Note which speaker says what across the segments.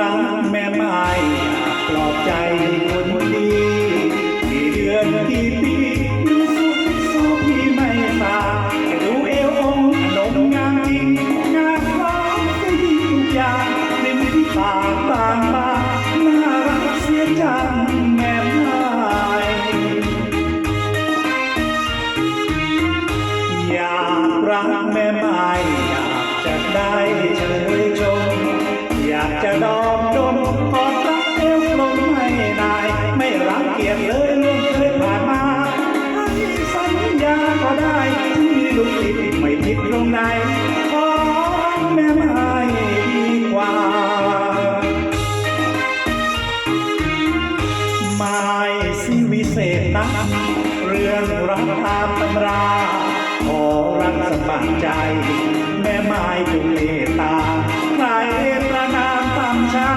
Speaker 1: รั้งแม่ไม้ปลอบใจคนดีมีเดือนที่ปีดูสุดโซพี่ไม่มาดูเอวองค์นมงามจริงงามร้างก็ยิ่งยากริมที่ปากบางมาน่ารักเสียจังแม่ไม้อยากรักแม่ไม้อยากจะได้ เลยเรื่องเคยผ่านมาให้สัญญาก็ได้ที่ลูกติดไม่ผิดลงใดขอแม่ไม่ดีกว่า ไม่สิวิเศษนะเรื่องรักตามตำราขอรักสบายใแม่ไม้จงเมตตาใครปะนามตามชา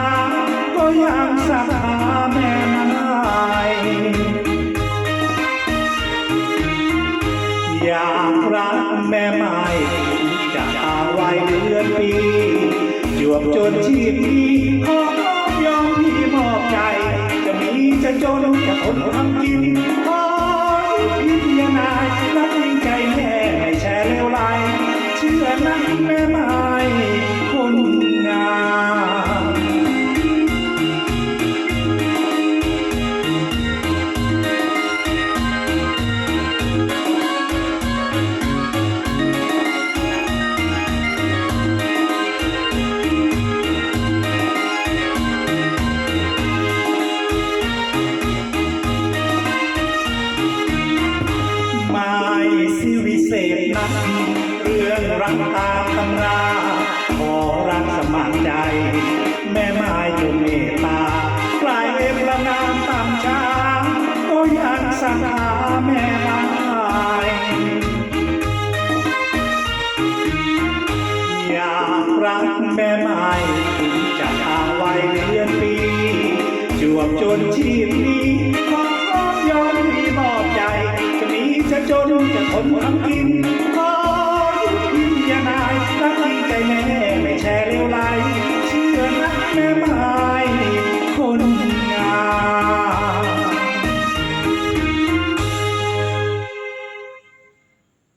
Speaker 1: ก็ยังสักทา รักแม่ไม้จะอาไว้เดือนปีจวบจนชีพนี้ขอยอมพี่มอบใจ จะมีจะจนจะทนทำกินขอพิจารณารักจริงใจแม่ไม่แช่เลวไหลเชื่อนักแม่ วิเศษนักเรื่องรักตามตำราขอรักสมัครใจ แม่ไม้จงเมตตาใครประนามตามช้าก็ยังศรัทธาแม่ไม้อยากรักแม่ไม้ถึงจะอาไว้เดือนปี จวบจนชีพนี้ จะจนจะทนทำกินขอพิจานายรักจริงใจแม่ไม่แช่เลวไหลเชื่อนักแม่ม้